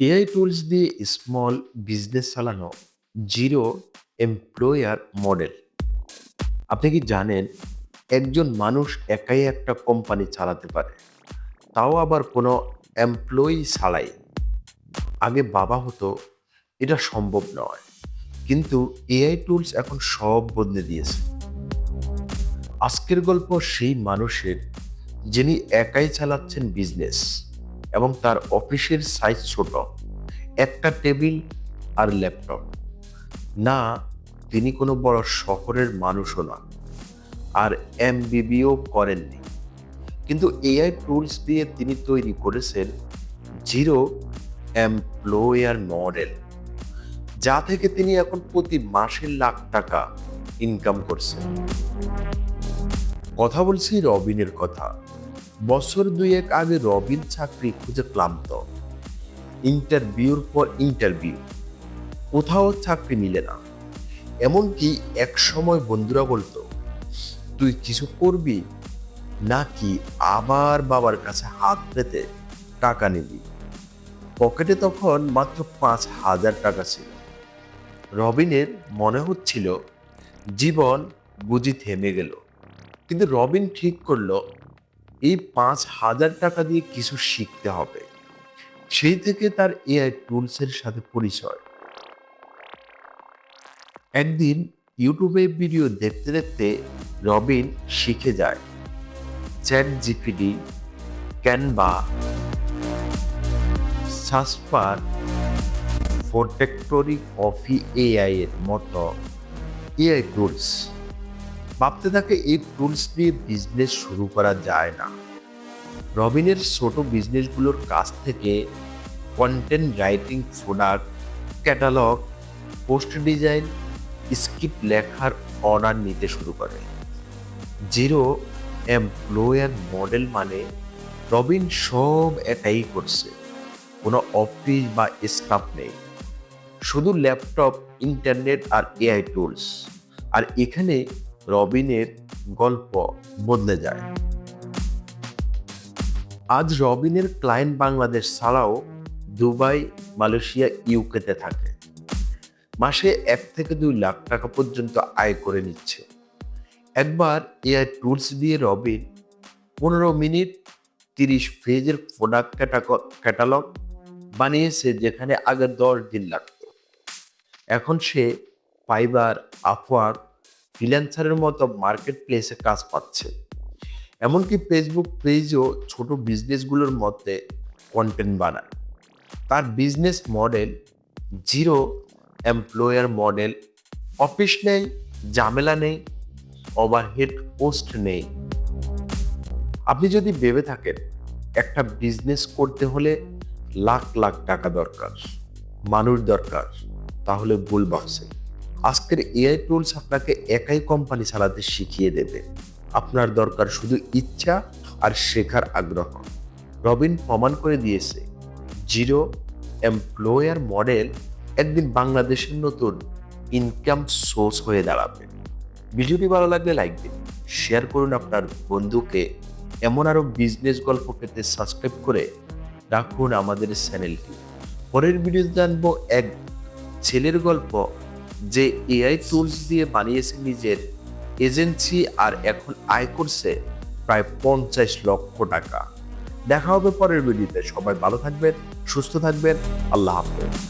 AI tools দিয়ে small business চালানো zero employer model আপনি কি জানেন একজন মানুষ একাই একটা কোম্পানি চালাতে পারে তাও আবার কোনো এমপ্লয়ি ছাড়াই আগে বাবা হতো এটা সম্ভব নয়, কিন্তু এআই টুলস এখন সব বদলে দিয়েছে। আজকের গল্প সেই মানুষের, যিনি একাই চালাচ্ছেন বিজনেস এবং তার অফিসের সাইজ ছোট, একটা টেবিল আর ল্যাপটপ না, তিনি কোনো বড় শহরের মানুষও না আর এমবিবিও করেননি। কিন্তু এআই টুলস দিয়ে তিনি তৈরি করেছেন জিরো এমপ্লয়ার মডেল যা থেকে তিনি এখন প্রতি মাসে লাখ টাকা ইনকাম করছেন। কথা বলছি রবিনের কথা। বছর দুয়েক আগে রবিন চাকরি খুঁজে ক্লান্ত। ইন্টারভিউর পর ইন্টারভিউ। কোথাও চাকরি মিলে না। এমনকি এক সময় বন্ধুরা বলতো, তুই কিছু করবি? নাকি আবার বাবার কাছে হাত পেতে টাকা নিবি? পকেটে তখন মাত্র পাঁচ হাজার টাকা ছিল। রবিনের মনে হচ্ছিল, জীবন বুঝি থেমে গেল। কিন্তু রবিন ঠিক করল এই পাঁচ হাজার টাকা দিয়ে কিছু শিখতে হবে। সেই থেকে তার এআই টুলসের সাথে পরিচয়। একদিন ইউটিউবে ভিডিও দেখতে দেখতে রবিন শিখে যায়। চ্যাট জিপিডি ক্যানভা, সাসপার ফোটেক্টরি কফি, এআই এর মতো এআই টুলস ভাবতে থাকে এই টুলস দিয়ে বিজনেস শুরু করা যায় না। রবিনের ছোট বিজনেসগুলোর কাছ থেকে content writing product catalogue post design script লেখার অর্ডার নিতে শুরু করে। জিরো এমপ্লয়ার মডেল মানে রবিন সব একাই করছে। কোনো অফিস বা স্টাফ নেই। শুধু ল্যাপটপ ইন্টারনেট আর এআই টুলস আর এখানে রবিনের গল্প বদলে যায়। আজ রবিনের ক্লায়েন্ট বাংলাদেশ ছাড়াও দুবাই, মালয়েশিয়া, ইউকেতে থাকে। মাসে এক থেকে দুই লাখ টাকা পর্যন্ত আয় করে নিচ্ছে। একবার এআই টুলস দিয়ে রবিন পনেরো মিনিট তিরিশ পেজের প্রোডাক্ট ক্যাটালগ বানিয়েছে যেখানে আগে দশ দিন লাগত। এখন সে ফাইবার, আপওয়ার্ক ফ্রিল্যান্সারের মতো মার্কেট প্লেসে কাজ পাচ্ছে। এমনকি ফেসবুক পেজও ছোট বিজনেসগুলোর মধ্যে কন্টেন্ট বানায়। তার business model zero employer model office নেই, ঝামেলা নেই ওভারহেড পোস্ট নেই। আপনি যদি ভেবে থাকেন, একটা বিজনেস করতে হলে লাখ লাখ টাকা দরকার, মানুষ দরকার, তাহলে ভুল ভাবছে আজকের এআই টুলস আপনাকে একাই কোম্পানি চালাতে শিখিয়ে দেবে। আপনার দরকার শুধু ইচ্ছা আর শেখার আগ্রহ। রবিন প্রমাণ করে দিয়েছে জিরো এমপ্লয়ার মডেল একদিন বাংলাদেশের নতুন ইনকাম সোর্স হয়ে দাঁড়াবে। ভিডিওটি ভালো লাগলে লাইক দিন শেয়ার করুন আপনার বন্ধুকে। এমন আরও বিজনেস গল্প পেতে সাবস্ক্রাইব করে রাখুন আমাদের চ্যানেলটি পরের ভিডিওতে জানব এক ছেলের গল্প। যে এআই টুলস দিয়ে বানিয়েছে নিজের এজেন্সি আর এখন আয় করছে প্রায় পঞ্চাশ লক্ষ টাকা। দেখা হবে পরের ভিডিওতে সবাই ভালো থাকবেন, সুস্থ থাকবেন। আল্লাহ হাফেজ।